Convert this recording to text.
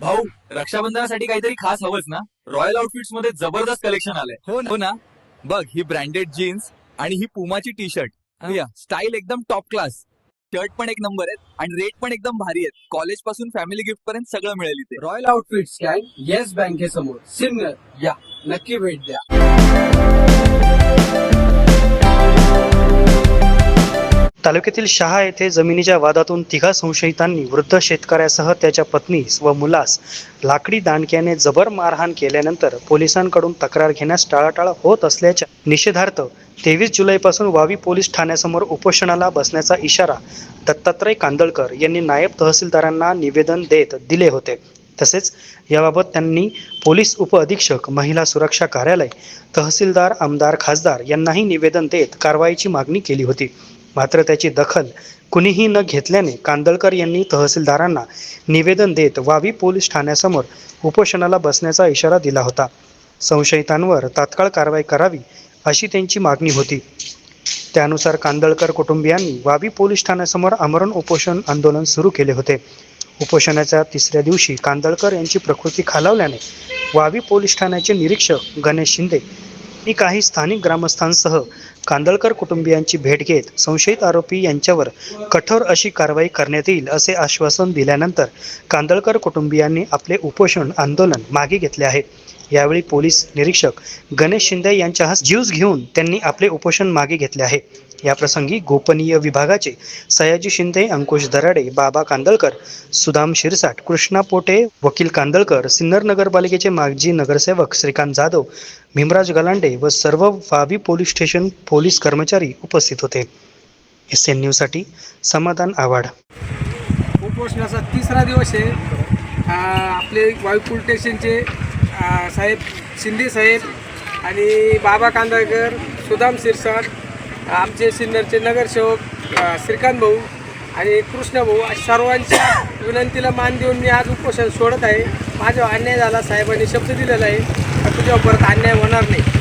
भाऊ रक्षाबंधनासाठी काहीतरी खास हवंच ना? रॉयल आउटफिट्समध्ये जबरदस्त कलेक्शन आलंय. हो ना. हो ना? बघ ही ब्रँडेड जीन्स आणि ही पुमाची टी शर्ट स्टाईल एकदम टॉप क्लास शर्ट पण एक नंबर आहेत आणि रेट पण एकदम भारी आहेत. कॉलेजपासून फॅमिली गिफ्ट पर्यंत सगळं मिळेल इथे. रॉयल आउटफिट्स गँग येस बँकेसमोर सिग्नल या. नक्की भेट द्या. तालुक्यातील शहा येथे जमिनीच्या वादातून तिघा संशयितांनी वृद्ध शेतकऱ्यासह त्याच्या पत्नीस व मुलास लाकडी दांडक्याने जबर मारहाण केल्यानंतर पोलिसांकडून तक्रार घेण्यास टाळाटाळ होत असल्याच्या निषेधार्थ तेवीस जुलैपासून वावी पोलीस ठाण्यासमोर उपोषणाला बसण्याचा इशारा दत्तात्रय कांदळकर यांनी नायब तहसीलदारांना निवेदन देत दिले होते. तसेच याबाबत त्यांनी पोलीस उपअधीक्षक महिला सुरक्षा कार्यालय तहसीलदार आमदार खासदार यांनाही निवेदन देत कारवाईची मागणी केली होती. मात्र त्याची दखल कुणीही न घेतल्याने कांदळकर यांनी तहसीलदारांना निवेदन देत वावी पोलीस ठाण्यासमोर उपोषणाला बसण्याचा इशारा दिला होता. संशयितांवर तात्काळ कारवाई करावी अशी त्यांची मागणी होती. त्यानुसार कांदळकर कुटुंबियांनी वावी पोलीस ठाण्यासमोर आमरण उपोषण आंदोलन सुरू केले होते. उपोषणाच्या तिसऱ्या दिवशी कांदळकर यांची प्रकृती खालावल्याने वावी पोलीस ठाण्याचे निरीक्षक गणेश शिंदे आणि काही स्थानिक ग्रामस्थांसह कांदळकर कुटुंबियांची भेट घेत संशयित आरोपी यांच्यावर कठोर अशी कारवाई करण्यात येईल असे आश्वासन दिल्यानंतर कांदळकर कुटुंबियांनी आपले उपोषण आंदोलन मागे घेतले आहे. यावेळी पोलीस निरीक्षक गणेश शिंदे यांच्या हस्त ज्यूज घेऊन त्यांनी आपले उपोषण मागे घेतले आहे. याप्रसंगी गोपनीय विभागाचे सयाजी शिंदे अंकुश दराडे बाबा कांदळकर सुदाम शिरसाट कृष्णा पोटे वकील कांदळकर सिन्नर नगरपालिकेचे माजी नगरसेवक श्रीकांत जाधव भीमराज गलांडे व सर्व Vavi police station police police कर्मचारी उपस्थित होते. एस एन न्यूजसाठी समाधान आवाड उपोषणाचा तिसरा दिवस आहे. आपले वायू पोलीस स्टेशनचे साहेब शिंदे साहेब आणि बाबा कांदळकर सुदाम शिरसाट आमचे सिन्नरचे नगरसेवक श्रीकांत भाऊ आणि कृष्ण भाऊ अशा सर्वांच्या विनंतीला मान देऊन मी आज उपोषण सोडत आहे. माझ्यावर अन्याय झाला साहेबांनी शब्द दिलेला आहे. तुझ्यावर परत अन्याय होणार नाही.